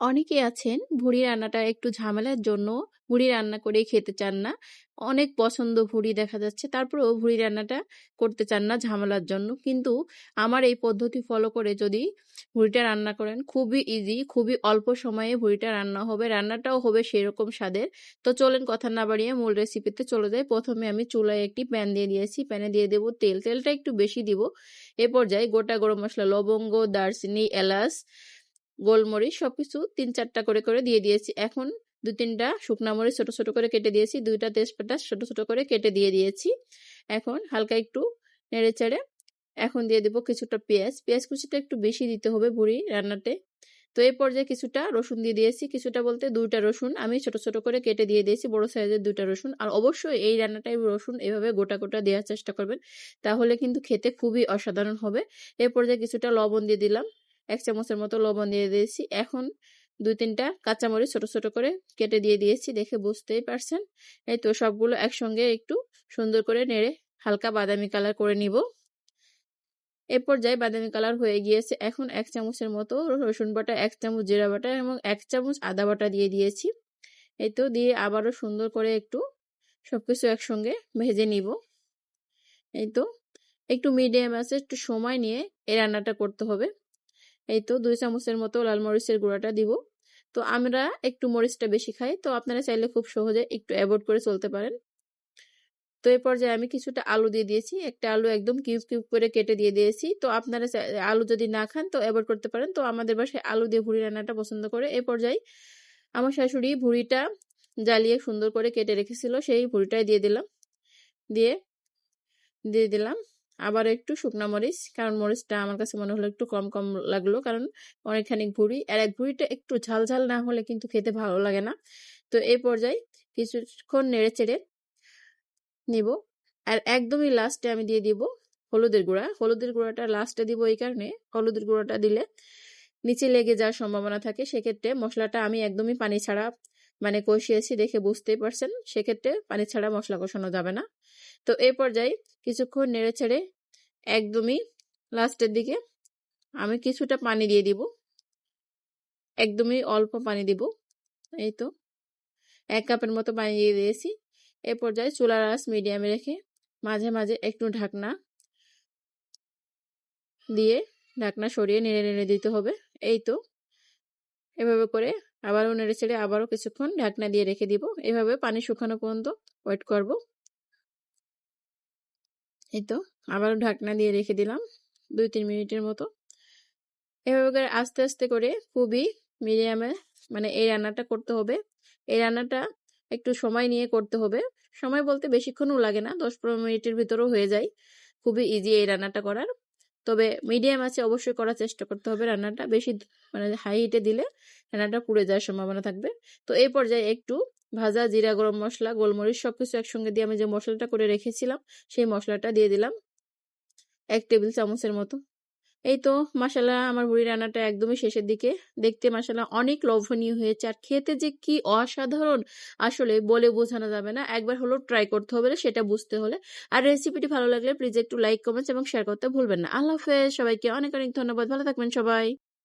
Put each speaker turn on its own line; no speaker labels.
অনেকেই আছেন ভুঁড়ি রান্নাটা একটু ঝামেলার জন্য ভুঁড়ি রান্না করেই খেতে চান না। অনেক পছন্দ ভুঁড়ি দেখা যাচ্ছে। তারপরেও ভুঁড়ি রান্নাটা করতে চান না ঝামেলার জন্য। কিন্তু আমার এই পদ্ধতি ফলো করে যদি ভুঁড়িটা রান্না করেন খুবই ইজি, খুবই অল্প সময়ে ভুঁড়িটা রান্না হবে। রান্নাটাও হবে সেরকম স্বাদের। তো চলেন কথা না বাড়িয়ে মূল রেসিপিতে চলে যাই। প্রথমে আমি চুলায় একটি প্যান দিয়ে দিয়েছি। প্যানে দিয়ে দেবো তেল। তেলটা একটু বেশি দিব। এ পর্যায়ে গোটা গরম মশলা লবঙ্গ, দারচিনি, এলাচ গোলমরিচ সবকিছু তিন চারটা করে করে দিয়ে দিয়েছি। এখন দু তিনটা শুকনা মরিচ ছোট ছোট করে কেটে দিয়েছি। দুইটা তেজপাতা ছোট ছোট করে কেটে দিয়ে দিয়েছি। এখন হালকা একটু নেড়ে চেড়ে এখন দিয়ে দেবো কিছুটা পেঁয়াজ। পেঁয়াজ কুচিটা একটু বেশি দিতে হবে বুড়ি রান্নাতে। তো এই পর্যায়ে কিছুটা রসুন দিয়ে দিয়েছি। কিছুটা বলতে দুইটা রসুন আমি ছোট ছোট করে কেটে দিয়ে দিয়েছি, বড় সাইজের দুইটা রসুন। আর অবশ্যই এই রান্নাটাই রসুন এভাবে গোটা গোটা দেওয়ার চেষ্টা করবেন। তাহলে কিন্তু খেতে খুবই অসাধারণ হবে। এই পর্যায়ে কিছুটা লবণ দিয়ে দিলাম। এক চামচের মতো লবণ দিয়ে দিয়েছি। এখন দুই তিনটা কাঁচামরিচ ছোট ছোট করে কেটে দিয়ে দিয়েছি দেখে বুঝতেই পারছেন। এই তো সবগুলো একসঙ্গে একটু সুন্দর করে নেড়ে হালকা বাদামি কালার করে নিব। এ পর্যায়ে বাদামি কালার হয়ে গিয়েছে। এখন এক চামচের মতো রসুন বাটা, এক চামচ জিরা বাটা এবং এক চামচ আদা বাটা দিয়ে দিয়েছি। এই তো দিয়ে আবারও সুন্দর করে একটু সবকিছু একসঙ্গে ভেজে নিব। এই তো একটু মিডিয়াম আছে, একটু সময় নিয়ে এই রান্নাটা করতে হবে। এই তো দুই চামচের মতো লাল মরিচের গুঁড়াটা দিব। তো আমরা একটু মরিচটা বেশি খাই, তো আপনারা চাইলে খুব সহজে একটু অ্যাভয়েড করে চলতে পারেন। তো এই পর্যায়ে আমি কিছুটা আলু দিয়ে দিয়েছি, একটা আলু একদম কিউব কিউব করে কেটে দিয়ে দিয়েছি। তো আপনারা আলু যদি না খান তো অ্যাভয়েড করতে পারেন। তো আমাদের বাসায় আলু দিয়ে ভুড়ি রান্নাটা পছন্দ করে। এই পর্যায়ে আমার শাশুড়ি ভুড়িটা জ্বালিয়ে সুন্দর করে কেটে রেখেছিল, সেই ভুড়িটাই দিয়ে দিলাম। দিয়ে দিয়ে দিলাম। আবার একটু শুকনা মরিচ, কারণ মরিচটা আমার কাছে মনে হলো একটু কম কম লাগল, কারণ অনেকখানি ভুড়ি। আর এক ভুড়িটা একটু ঝাল ঝাল না হলে কিন্তু খেতে ভালো লাগে না। তো এই পর্যায়ে কিছুক্ষণ নেড়ে চেড়ে নিব। আর একদমই লাস্টে আমি দিয়ে দিব হলুদের গুঁড়া। হলুদের গুঁড়াটা লাস্টে দিব এই কারণে। হলুদের গুঁড়াটা দিলে নিচে লেগে যাওয়ার সম্ভাবনা থাকে। সেক্ষেত্রে মশলাটা আমি একদমই পানি ছাড়া মানে কষিয়েছি দেখে বুঝতেই পারছেন, সেক্ষেত্রে পানি ছাড়া মশলা কষানো যাবে না। তো এই পর্যায়ে কিছুক্ষণ নেড়ে ছেড়ে একদমই লাস্টের দিকে আমি কিছুটা পানি দিয়ে দিব। একদমই অল্প পানি দিব, এই তো। এক কাপের মতো পানি দিয়ে দিয়েছি। এ পর্যায়ে চুলার আঁচ মিডিয়ামে রেখে মাঝে মাঝে একটু ঢাকনা দিয়ে ঢাকনা সরিয়ে নেড়ে নেড়ে দিতে হবে, এই তো। এভাবে করে আবারও নেড়ে ছেড়ে আবারও কিছুক্ষণ ঢাকনা দিয়ে রেখে দিব। এভাবে পানি শুকানো পর্যন্ত ওয়েট করব। এই তো, আবারও ঢাকনা দিয়ে রেখে দিলাম দুই তিন মিনিটের মতো। এভাবে করে আস্তে আস্তে করে খুবই মিডিয়ামে মানে এই রান্নাটা করতে হবে। এই রান্নাটা একটু সময় নিয়ে করতে হবে। সময় বলতে বেশিক্ষণও লাগে না, দশ পনেরো মিনিটের ভিতরেও হয়ে যায়। খুবই ইজি এই রান্নাটা করার। তবে মিডিয়াম আছে অবশ্যই করার চেষ্টা করতে হবে। রান্নাটা বেশি মানে হাই হিটে দিলে রান্নাটা পুড়ে যাওয়ার সম্ভাবনা থাকবে। তো এই পর্যায়ে একটু ভাজা জিরা, গরম মশলা, গোলমরিচ সবকিছু একসঙ্গে দিয়ে আমি যে মশলাটা করে রেখেছিলাম, সেই মশলাটা দিয়ে দিলাম এক টেবিল চামচের মতো। এই তো মাসাল্লাহ আমার বুড়ি রান্নাটা একদমই শেষের দিকে। দেখতে মাসাল্লাহ অনেক লোভনীয় হয়েছে, আর খেতে যে কি অসাধারণ, আসলে বলে বোঝানো যাবে না। একবার হলো ট্রাই করতে হবে সেটা বুঝতে হলে। আর রেসিপিটি ভালো লাগলে প্লিজ একটু লাইক কমেন্টস এবং শেয়ার করতে ভুলবেন না। আল্লাহ হাফেজ, সবাইকে অনেক অনেক ধন্যবাদ। ভালো থাকবেন সবাই।